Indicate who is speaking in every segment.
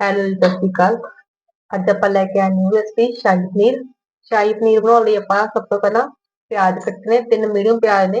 Speaker 1: Hello ਸਤਿ ਸ਼੍ਰੀ ਅਕਾਲ। ਅੱਜ ਆਪਾਂ ਲੈ ਕੇ ਆਏ ਨਿਊ ਰੈਸਪੀ ਸ਼ਾਹੀ ਪਨੀਰ। ਸ਼ਾਹੀ ਪਨੀਰ ਬਣਾਉਣ ਲਈ ਆਪਾਂ ਸਭ ਤੋਂ ਪਹਿਲਾਂ ਪਿਆਜ਼ ਕੱਟਨੇ ਤਿੰਨ ਮੀਡੀਅਮ ਪਿਆਜ਼ ਨੇ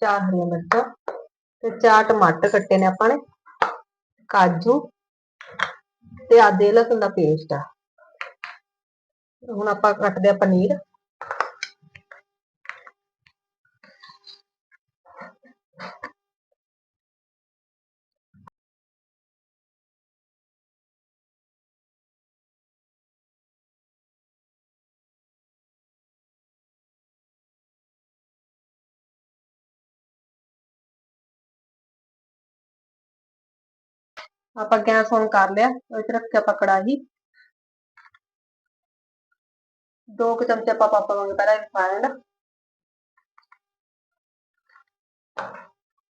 Speaker 1: ਚਾਰ ਹਰੀਆਂ ਮਿਰਚਾਂ ਤੇ ਚਾਰ ਟਮਾਟਰ ਕੱਟੇ ਨੇ ਆਪਾਂ ਨੇ, ਕਾਜੂ ਤੇ ਆਦੇ ਲਸਣ ਦਾ ਪੇਸਟ ਆ। ਹੁਣ ਆਪਾਂ ਕੱਟਦੇ ਆ ਪਨੀਰ। ਆਪਾਂ ਗੈਸ ਔਨ ਕਰ ਲਿਆ ਉਹ ਚ ਰੱਖ ਕੇ ਆਪਾਂ ਕੜਾਹੀ ਦੋ ਕੁ ਚਮਚੇ ਆਪਾਂ ਪਾਵਾਂਗੇ ਪਹਿਲਾਂ ਰਿਫਾਈਂਡ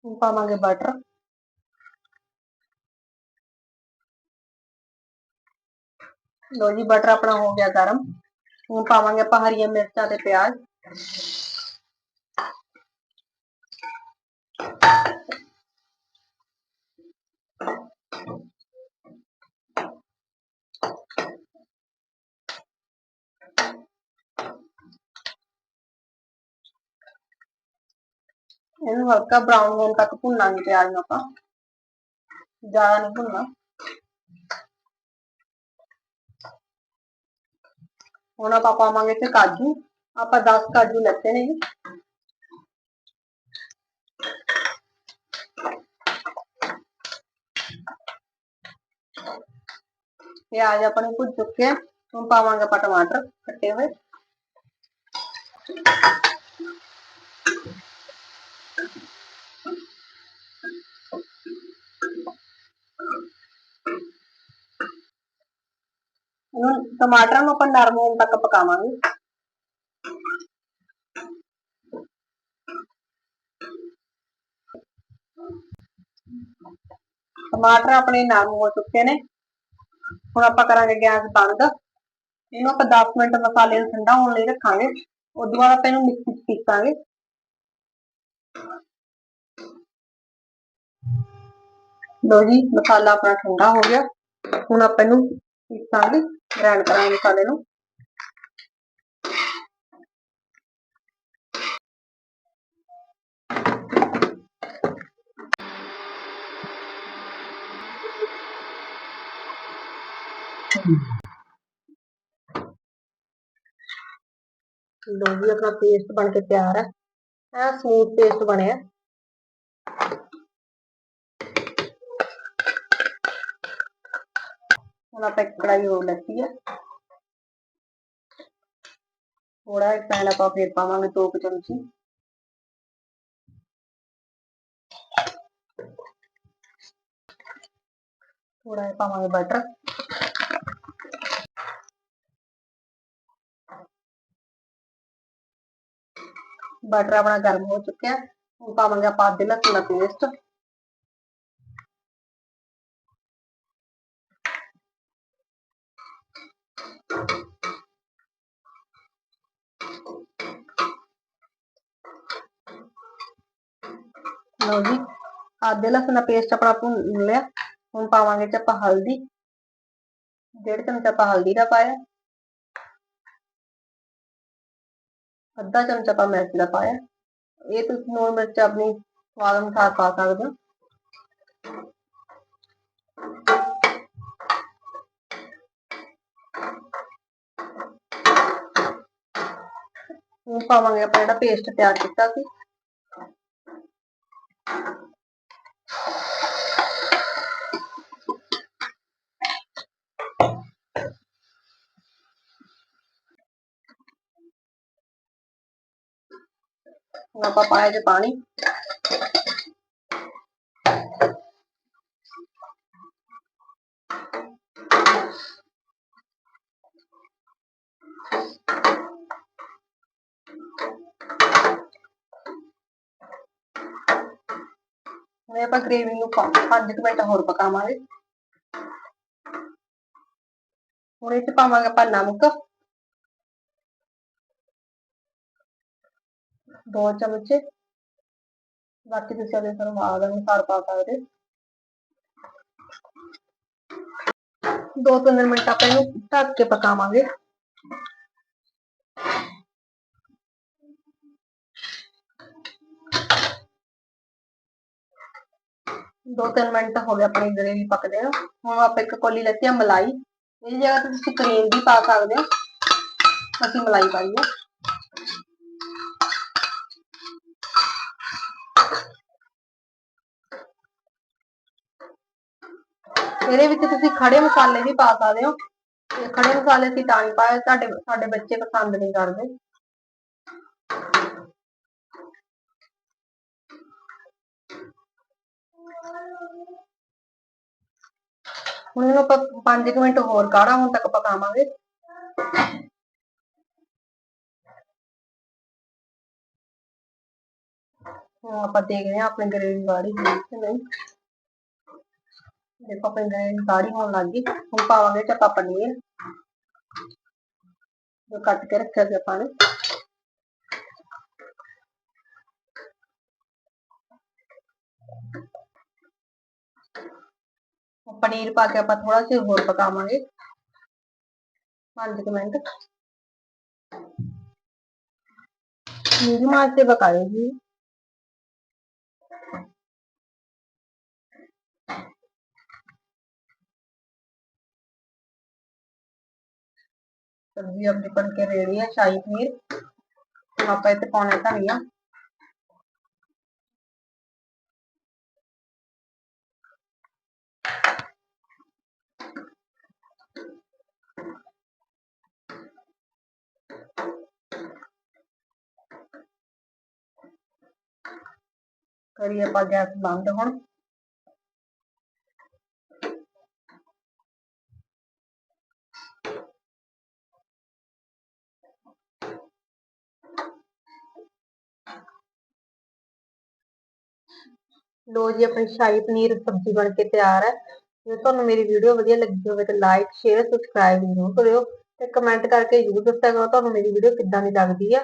Speaker 1: ਹੁਣ ਪਾਵਾਂਗੇ ਬਟਰ ਲੋ ਜੀ ਬਟਰ ਆਪਣਾ ਹੋ ਗਿਆ ਗਰਮ ਹੁਣ ਪਾਵਾਂਗੇ ਆਪਾਂ ਹਰੀਆਂ ਮਿਰਚਾਂ ਤੇ ਪਿਆਜ਼ ਇਹਨੂੰ ਹਲਕਾ ਬਰਾਊਨ ਹੋਣ ਤੱਕ ਭੁੰਨਾਂਗੇ ਪਿਆਜ਼ ਨੂੰ ਆਪਾਂ ਜ਼ਿਆਦਾ ਨਹੀਂ ਭੁੰਨਣਾ ਹੁਣ ਆਪਾਂ ਪਾਵਾਂਗੇ ਤੇ ਕਾਜੂ ਆਪਾਂ 10 ਕਾਜੂ ਲੈਤੇ ਨੇ ਪਿਆਜ਼ ਆਪਣੇ ਭੁੱਜ ਚੁੱਕੇ ਆ ਹੁਣ ਪਾਵਾਂਗੇ ਆਪਾਂ ਟਮਾਟਰ ਕੱਟੇ ਹੁਣ ਟਮਾਟਰਾਂ ਨੂੰ ਆਪਾਂ ਨਰਮ ਹੋਣ ਤੱਕ ਪਕਾਵਾਂਗੇ। ਟਮਾਟਰ ਆਪਣੇ ਨਰਮ ਹੋ ਚੁੱਕੇ ਨੇ। ਹੁਣ ਆਪਾਂ ਕਰਾਂਗੇ ਗੈਸ ਬੰਦ। ਇਹਨੂੰ ਆਪਾਂ 10 ਮਿੰਟ ਮਸਾਲੇ ਨੂੰ ਠੰਡਾ ਹੋਣ ਲਈ ਰੱਖਾਂਗੇ। ਉਸ ਤੋਂ ਬਾਅਦ ਆਪਾਂ ਇਹਨੂੰ ਮਿਕਸੀ 'ਚ ਪੀਸਾਂਗੇ। ਲੋ ਜੀ, ਮਸਾਲਾ ਆਪਣਾ ਠੰਡਾ ਹੋ ਗਿਆ। ਹੁਣ ਆਪਾਂ ਇਹਨੂੰ ਪੀਸਾਂਗੇ। ಬ್ರೌನ್ ಬ್ರೌನ್ ಕಾಲೇನು लो भी अपना पेस्ट बन के तैयार है स्मूथ पेस्ट बने है ਹੁਣ ਆਪਾਂ ਇੱਕ ਕੜਾਈ ਹੋਰ ਲੱਤੀ ਹੈ ਥੋੜਾ ਇੱਕ ਪੈਨ ਆਪਾਂ ਫੇਰ ਪਾਵਾਂਗੇ ਦੋ ਕੁ ਚਮਚੀ ਥੋੜਾ ਜਿਹਾ ਪਾਵਾਂਗੇ ਬਟਰ ਬਟਰ ਆਪਣਾ ਗਰਮ ਹੋ ਚੁੱਕਿਆ ਹੁਣ ਪਾਵਾਂਗੇ ਆਪਾਂ ਅੱਧੇ ਲਸਣ ਦਾ ਪੇਸਟ ਲਓ ਜੀ ਆਦੇ ਲਸਣ ਦਾ ਪੇਸਟ ਆਪਣਾ ਭੁੰਨ ਲਿਆ ਹੁਣ ਪਾਵਾਂਗੇ ਚ ਆਪਾਂ ਹਲਦੀ ਡੇਢ ਚਮਚਾ ਆਪਾਂ ਹਲਦੀ ਦਾ ਪਾਇਆ ਅੱਧਾ ਚਮਚਾ ਆਪਾਂ ਮਿਰਚ ਦਾ ਪਾਇਆ ਇਹ ਤੁਸੀਂ ਨੋਰ ਮਿਰਚ ਆਪਣੀ ਸਵਾਦ ਅਨੁਸਾਰ ਪਾ ਸਕਦੇ ਹੋ ਹੁਣ ਪਾਵਾਂਗੇ ਆਪਾਂ ਜਿਹੜਾ ਪੇਸਟ ਤਿਆਰ ਕੀਤਾ ਸੀ। ਆਪਾਂ ਪਾਇਆ ਜੇ ਪਾਣੀ। ਹੁਣ ਆਪਾਂ ਗ੍ਰੇਵੀ ਨੂੰ 5 ਮਿੰਟ ਹੋਰ ਪਕਾਵਾਂਗੇ। ਹੁਣ ਇਹ ਚ ਪਾਵਾਂਗੇ ਆਪਾਂ ਨਮਕ। ਦੋ ਚਮਚੇ। ਬਾਕੀ ਤੁਸੀਂ ਆਪਣੇ ਸਵਾਦ ਅਨੁਸਾਰ ਪਾ ਸਕਦੇ। ਦੋ ਤਿੰਨ ਮਿੰਟ ਆਪਾਂ ਇਹਨੂੰ ਢੱਕ ਕੇ ਪਕਾਵਾਂਗੇ। ਦੋ ਤਿੰਨ ਮਿੰਟ ਹੋ ਗਏ ਆਪਣੀ ਗਰੇਵੀ ਪੱਕਦੇ ਨੂੰ ਹੁਣ ਆਪਾਂ ਇੱਕ ਕੋਲੀ ਲੈਤੀ ਆ ਮਲਾਈ ਇਹਦੀ ਜਗ੍ਹਾ ਤੇ ਤੁਸੀਂ ਕਰੀਮ ਵੀ ਪਾ ਸਕਦੇ ਹੋ ਅਸੀਂ ਮਲਾਈ ਪਾਈ ਹੈ ਇਹਦੇ ਵਿੱਚ ਤੁਸੀਂ ਖੜੇ ਮਸਾਲੇ ਵੀ ਪਾ ਸਕਦੇ ਹੋ ਤੇ ਖੜੇ ਮਸਾਲੇ ਅਸੀਂ ਤਾਂ ਨਹੀਂ ਪਾਏ ਸਾਡੇ ਸਾਡੇ ਬੱਚੇ ਪਸੰਦ ਨਹੀਂ ਕਰਦੇ ਹੁਣ ਇਹਨੂੰ ਆਪਾਂ 5 ਮਿੰਟ ਹੋਰ ਕਾੜਾ ਹੁਣ ਤੱਕ ਪਕਾਵਾਂਗੇ ਹੁਣ ਆਪਾਂ ਦੇਖਦੇ ਹਾਂ ਆਪਣੀ ਗਰੇਵੀ ਗਾੜੀ ਹੋਈ ਕਿ ਨਹੀਂ ਦੇਖੋ ਆਪਣੀ ਗਰੇਵੀ ਗਾੜੀ ਹੋਣ ਲੱਗ ਗਈ ਹੁਣ ਪਾਵਾਂਗੇ ਚ ਆਪਾਂ ਪਨੀਰ ਜੋ ਕੱਟ ਕੇ ਰੱਖਿਆ ਸੀ ਆਪਾਂ ਨੇ ਪਨੀਰ ਪਾ ਕੇ ਆਪਾਂ ਥੋੜਾ ਜਿਹਾ ਹੋਰ ਪਕਾਵਾਂਗੇ 5 ਮਿੰਟ ਮੀਡੀਅਮ ਆਂਚ ਤੇ ਪਕਾਇਓ ਜੀ सब्जी अपनी बन के रेडी है शाही पनीर ਹੁਣ ਆਪਾਂ ਇੱਥੇ ਕਰੀਏ ਆਪਾਂ ਗੈਸ ਬੰਦ ਹੁਣ ਲੋ ਜੀ ਆਪਣੀ ਸ਼ਾਹੀ ਪਨੀਰ ਸਬਜ਼ੀ ਬਣ ਕੇ ਤਿਆਰ ਹੈ ਜੇ ਤੁਹਾਨੂੰ ਮੇਰੀ ਵੀਡੀਓ ਵਧੀਆ ਲੱਗੀ ਹੋਵੇ ਤਾਂ ਲਾਈਕ ਸ਼ੇਅਰ ਸਬਸਕ੍ਰਾਈਬ ਜ਼ਰੂਰ ਕਰਿਓ ਤੇ ਕਮੈਂਟ ਕਰਕੇ ਜ਼ਰੂਰ ਦੱਸਿਆ ਕਰੋ ਤੁਹਾਨੂੰ ਮੇਰੀ ਵੀਡੀਓ ਕਿੱਦਾਂ ਦੀ ਲੱਗਦੀ ਆ